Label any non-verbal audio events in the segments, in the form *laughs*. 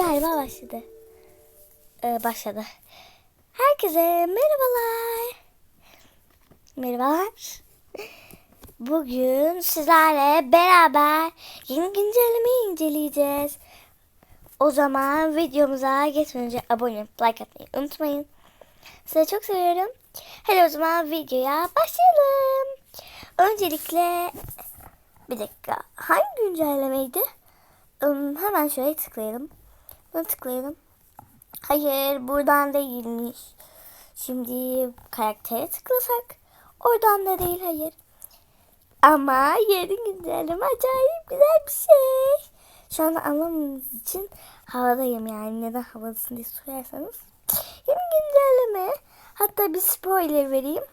Galiba başladı. Ee, başladı. Herkese merhabalar. Merhabalar. Bugün sizlerle beraber yeni güncellemeyi inceleyeceğiz. O zaman videomuza geçmeden önce abone olup like atmayı unutmayın. Sizi çok seviyorum. Hadi o zaman videoya başlayalım. Öncelikle bir dakika. Hangi güncellemeydi? Im, hemen şöyle tıklayalım. Buna tıklayalım. Hayır buradan değilmiş. Şimdi karaktere tıklasak. Oradan da değil hayır. Ama yeni güncelleme acayip güzel bir şey. Şu anda anlamadığınız için havadayım yani. Neden havadasın diye sorarsanız. Yeni güncelleme. Hatta bir spoiler vereyim.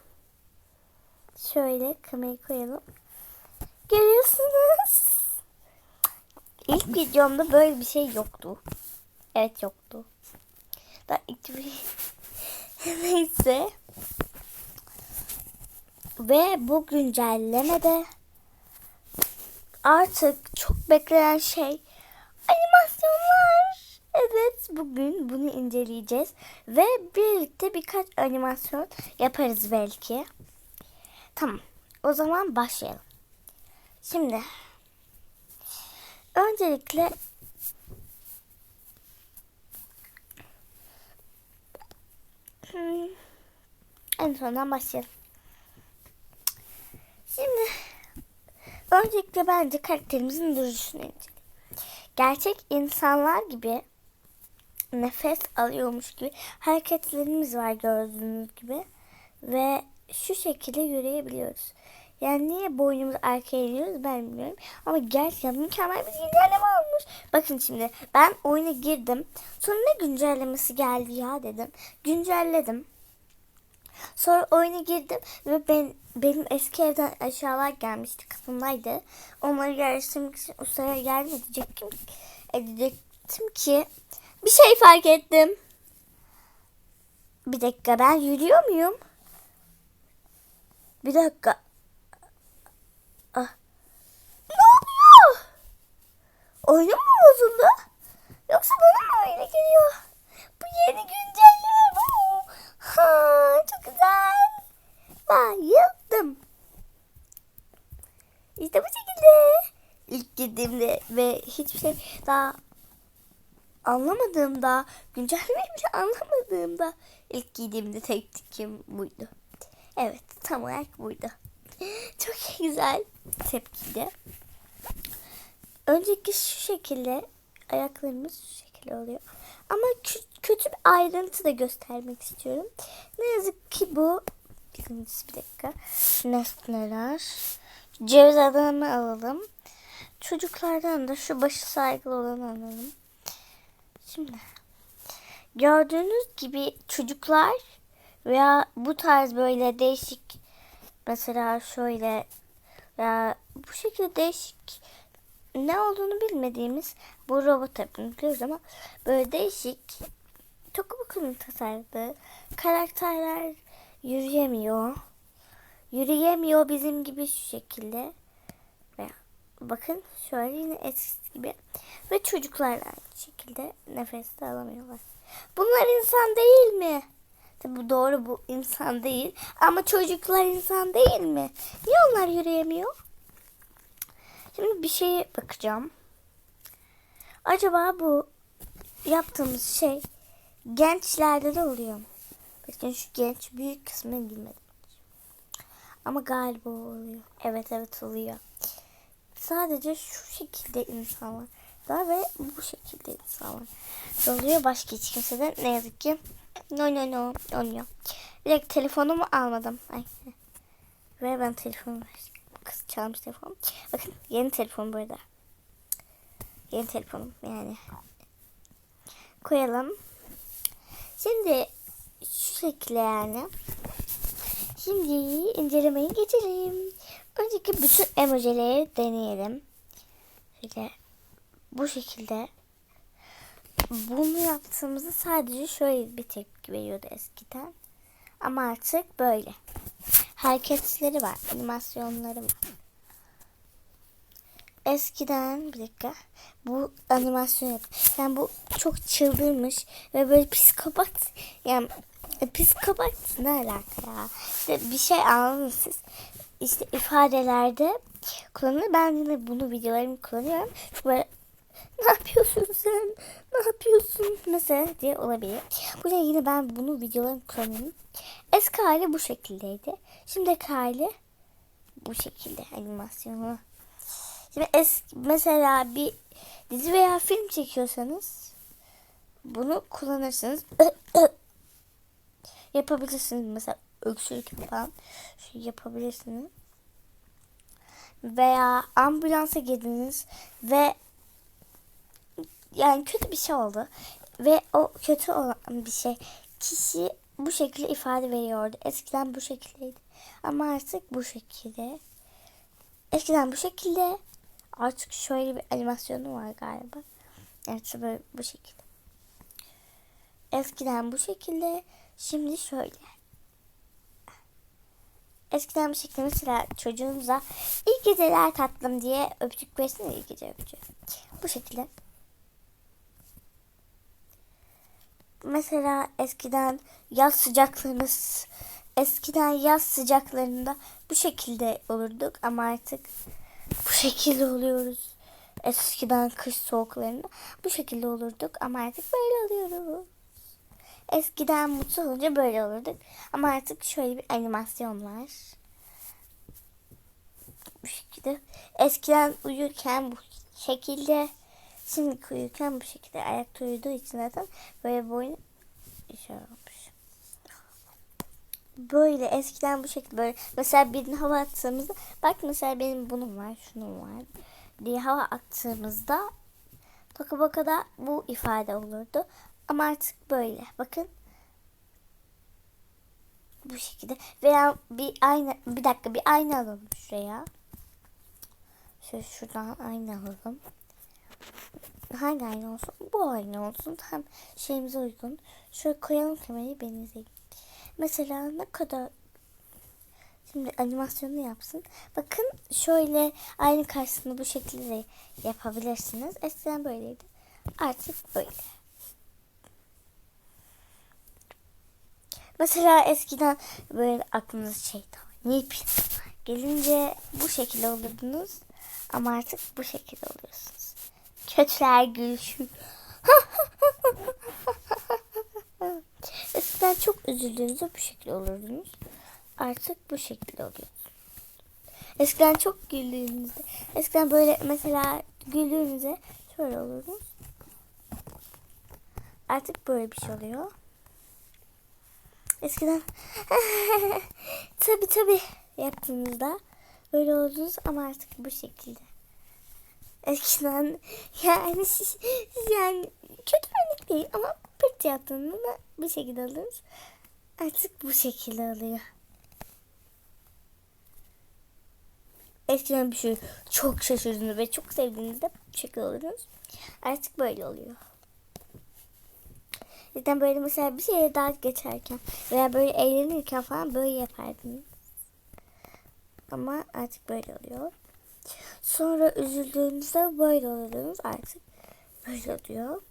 Şöyle kamerayı koyalım. Görüyorsunuz. İlk videomda böyle bir şey yoktu. Evet yoktu. İlk bir... *laughs* Neyse. Ve bu güncellemede artık çok beklenen şey animasyonlar. Evet bugün bunu inceleyeceğiz. Ve birlikte birkaç animasyon yaparız belki. Tamam. O zaman başlayalım. Şimdi öncelikle en sondan başlayalım. Şimdi öncelikle bence karakterimizin duruşunu inceleyelim. Gerçek insanlar gibi nefes alıyormuş gibi hareketlerimiz var gördüğünüz gibi ve şu şekilde yürüyebiliyoruz. Yani niye boynumuzu arkaya eğiyoruz ben bilmiyorum. Ama gerçekten mükemmel bir güncelleme olmuş. Bakın şimdi ben oyuna girdim. Sonra ne güncellemesi geldi ya dedim. Güncelledim. Sonra oyuna girdim ve ben benim eski evden aşağılar gelmişti kafamdaydı. Onları yerleştirmek için o sıraya yardım edecektim, ki bir şey fark ettim. Bir dakika ben yürüyor muyum? Bir dakika. Ah. Ne oluyor? Oyunum mu bozuldu? Yoksa bana mı öyle geliyor? Bu yeni güncelleme bu. Ha, çok güzel. Bayıldım. İşte bu şekilde. İlk girdiğimde ve hiçbir şey daha anlamadığımda, güncellemeyi bile anlamadığımda ilk giydiğimde tek tikim buydu. Evet, tam olarak buydu. Çok güzel tepkiydi. Önceki şu şekilde ayaklarımız şu şekilde oluyor. Ama kö- kötü bir ayrıntı da göstermek istiyorum. Ne yazık ki bu birincisi bir dakika. Nesneler. Ceviz adını alalım. Çocuklardan da şu başı saygılı olanı alalım. Şimdi gördüğünüz gibi çocuklar veya bu tarz böyle değişik mesela şöyle veya bu şekilde değişik ne olduğunu bilmediğimiz bu robot tabii biliyoruz ama böyle değişik çok bakın tasarladığı karakterler yürüyemiyor. Yürüyemiyor bizim gibi şu şekilde. Veya bakın şöyle yine eskisi gibi. Ve çocuklar aynı şekilde nefes de alamıyorlar. Bunlar insan değil mi? Tabi doğru bu insan değil. Ama çocuklar insan değil mi? Niye onlar yürüyemiyor? Şimdi bir şeye bakacağım. Acaba bu yaptığımız şey gençlerde de oluyor mu? Bakın şu genç büyük kısmına girmedim. Ama galiba oluyor. Evet evet oluyor. Sadece şu şekilde insanlar var ve bu şekilde insanlar oluyor. Başka hiç kimseden ne yazık ki no no no olmuyor. Bir dakika telefonumu almadım. Ay. Ve ben telefonumu kız çalmış telefon. Bakın yeni telefon burada. Yeni telefonum yani. Koyalım. Şimdi şu şekilde yani. Şimdi incelemeyi geçelim. Önceki bütün emojileri deneyelim. Şöyle bu şekilde. Bunu yaptığımızda sadece şöyle bir tepki veriyordu eskiden. Ama artık böyle. Hareketleri var, animasyonları var. eskiden bir dakika bu animasyon yap. Yani bu çok çıldırmış ve böyle psikopat yani e, psikopat ne alaka ya? İşte bir şey anladınız siz. İşte ifadelerde kullanılır. Ben yine bunu videolarımı kullanıyorum. Çünkü böyle ne yapıyorsun sen? Ne yapıyorsun? Mesela diye olabilir. Bu yüzden yine ben bunu videolarımı kullanıyorum. Eski hali bu şekildeydi. Şimdiki hali bu şekilde animasyonu. Şimdi eski mesela bir dizi veya film çekiyorsanız bunu kullanırsınız. *coughs* yapabilirsiniz mesela öksürük falan şey yapabilirsiniz. Veya ambulansa girdiniz ve yani kötü bir şey oldu ve o kötü olan bir şey kişi bu şekilde ifade veriyordu. Eskiden bu şekildeydi. Ama artık bu şekilde. Eskiden bu şekilde. Artık şöyle bir animasyonu var galiba. Evet böyle bu şekilde. Eskiden bu şekilde. Şimdi şöyle. Eskiden bu şekilde mesela çocuğunuza iyi geceler tatlım diye öpücük versin iyi gece öpücüğü. Bu şekilde. Mesela eskiden yaz sıcaklarınız eskiden yaz sıcaklarında bu şekilde olurduk ama artık bu şekilde oluyoruz. Eskiden kış soğuklarında bu şekilde olurduk ama artık böyle oluyoruz. Eskiden mutlu olunca böyle olurduk ama artık şöyle bir animasyon var. Bu şekilde. Eskiden uyurken bu şekilde Şimdi uyurken bu şekilde ayakta uyuduğu için zaten böyle boyun şey olmuş. Böyle eskiden bu şekilde böyle mesela birini hava attığımızda bak mesela benim bunun var şunun var diye hava attığımızda toka boka da bu ifade olurdu. Ama artık böyle bakın bu şekilde veya bir ayna bir dakika bir ayna alalım şuraya. Şöyle şuradan ayna alalım hangi ayna olsun? Bu ayna olsun. Tam şeyimize uygun. Şöyle koyalım kamerayı beni izleyin. Mesela ne kadar Şimdi animasyonu yapsın. Bakın şöyle aynı karşısında bu şekilde yapabilirsiniz. Eskiden böyleydi. Artık böyle. Mesela eskiden böyle aklınız şeytan. Nip gelince bu şekilde olurdunuz. Ama artık bu şekilde oluyorsunuz. Kötüler gülüşü. *laughs* Eskiden çok üzüldüğünüzde bu şekilde olurdunuz. Artık bu şekilde oluyorsunuz. Eskiden çok güldüğünüzde, eskiden böyle mesela güldüğünüzde şöyle olurdunuz. Artık böyle bir şey oluyor. Eskiden *laughs* tabi tabi yaptığınızda öyle oldunuz ama artık bu şekilde. Eskiden *laughs* yani yani kötü örnek değil ama pırt yaptığında da bu şekilde alırız. Artık bu şekilde oluyor. Eskiden bir şey çok şaşırdığınızda ve çok sevdiğinizde bu şekilde olurdunuz. Artık böyle oluyor. Zaten böyle mesela bir şeye daha geçerken veya böyle eğlenirken falan böyle yapardınız. Ama artık böyle oluyor. Sonra üzüldüğünüzde böyle oluyorsunuz artık. Böyle oluyor.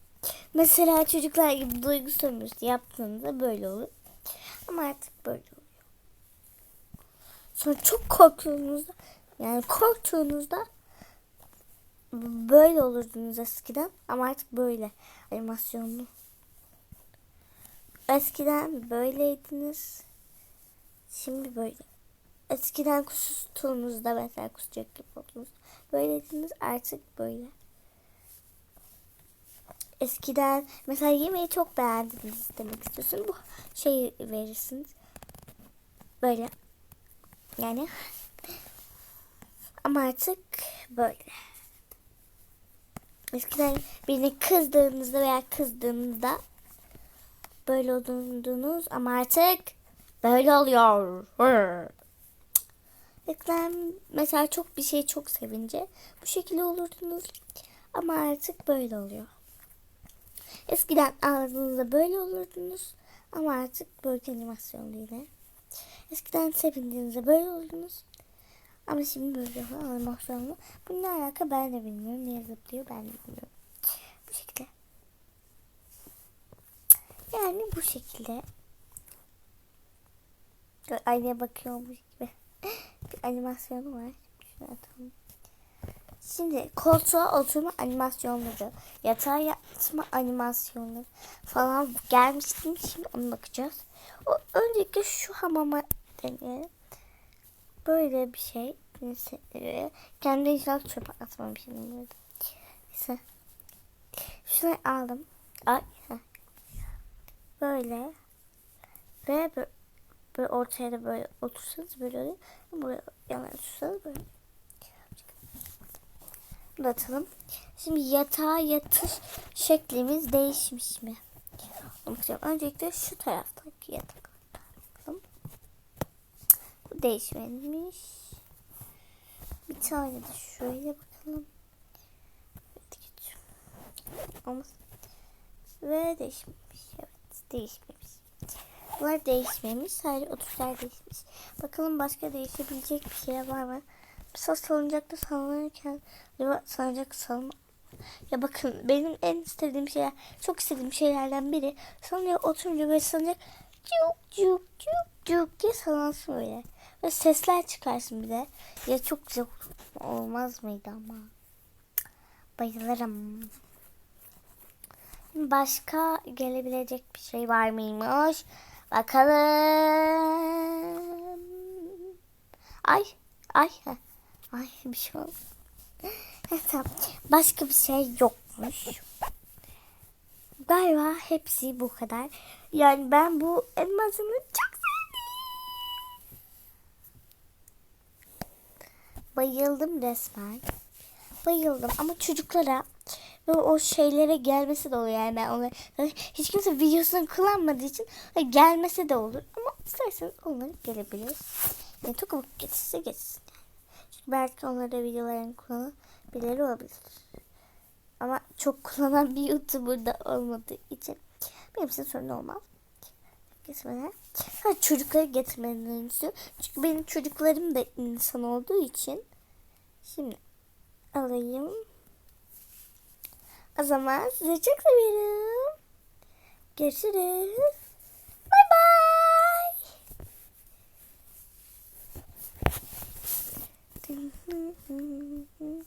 Mesela çocuklar gibi duygu sömürüsü yaptığınızda böyle olur. Ama artık böyle oluyor. Sonra çok korktuğunuzda yani korktuğunuzda böyle olurdunuz eskiden ama artık böyle animasyonlu. Eskiden böyleydiniz. Şimdi böyle. Eskiden kustuğunuzda mesela kusacak gibi oldunuz. Böyleydiniz artık böyle. Eskiden mesela yemeği çok beğendiniz demek istiyorsun. Bu şeyi verirsiniz. Böyle. Yani. Ama artık böyle. Eskiden birini kızdığınızda veya kızdığınızda böyle olundunuz ama artık böyle oluyor. Eskiden mesela çok bir şey çok sevince bu şekilde olurdunuz. Ama artık böyle oluyor. Eskiden ağladığınızda böyle olurdunuz. Ama artık böyle animasyonlu yine. Eskiden sevindiğinizde böyle olurdunuz. Ama şimdi böyle animasyonlu. Bu ne alaka ben de bilmiyorum. Niye zıplıyor ben de bilmiyorum. Bu şekilde. Yani bu şekilde. Aynaya bakıyormuş gibi. *laughs* Bir animasyonu var. Şunu atalım. Şimdi koltuğa oturma animasyonları, yatağa yatma animasyonları falan gelmiştim. Şimdi ona bakacağız. O, öncelikle şu hamama deneyelim. Böyle bir şey. Neyse, Kendi inşallah çöpe atmamışım burada. Neyse. Şunu aldım. Ay. Böyle. Ve böyle, böyle ortaya da böyle otursanız böyle oluyor. Buraya yana otursanız böyle. Bunu atalım. Şimdi yatağa yatış şeklimiz değişmiş mi? Bakacağım. Öncelikle şu taraftaki yatak. Bakalım. Bu değişmemiş. Bir tane de şöyle bakalım. Olmaz. Ve değişmemiş. Evet değişmemiş. Bunlar değişmemiş. Sadece oturuşlar değişmiş. Bakalım başka değişebilecek bir şey var mı? Mesela salıncakta sallanırken acaba salıncak salma ya bakın benim en istediğim şeyler çok istediğim şeylerden biri salınca oturunca böyle salıncak cuk cuk cuk cuk diye sallansın böyle. Ve sesler çıkarsın bir de. Ya çok güzel olmaz mıydı ama. Bayılırım. Başka gelebilecek bir şey var mıymış? Bakalım. Ay, ay, heh. Ay bir şey oldu. Tamam. Başka bir şey yokmuş. Galiba hepsi bu kadar. Yani ben bu elmasını çok sevdim. Bayıldım resmen. Bayıldım ama çocuklara ve o şeylere gelmesi de oluyor yani ben onları hiç kimse videosunu kullanmadığı için gelmesi de olur ama isterseniz onları gelebilir. Yani çok geçirse geçsin. Belki onları videolarını kullanabilir olabilir. Ama çok kullanan bir YouTuber da olmadığı için benim için sorun olmaz. Getirmeler. Ha, çocukları getirmelerini. Çünkü benim çocuklarım da insan olduğu için. Şimdi alayım. O zaman sizi çok seviyorum. Görüşürüz. 嗯嗯嗯嗯。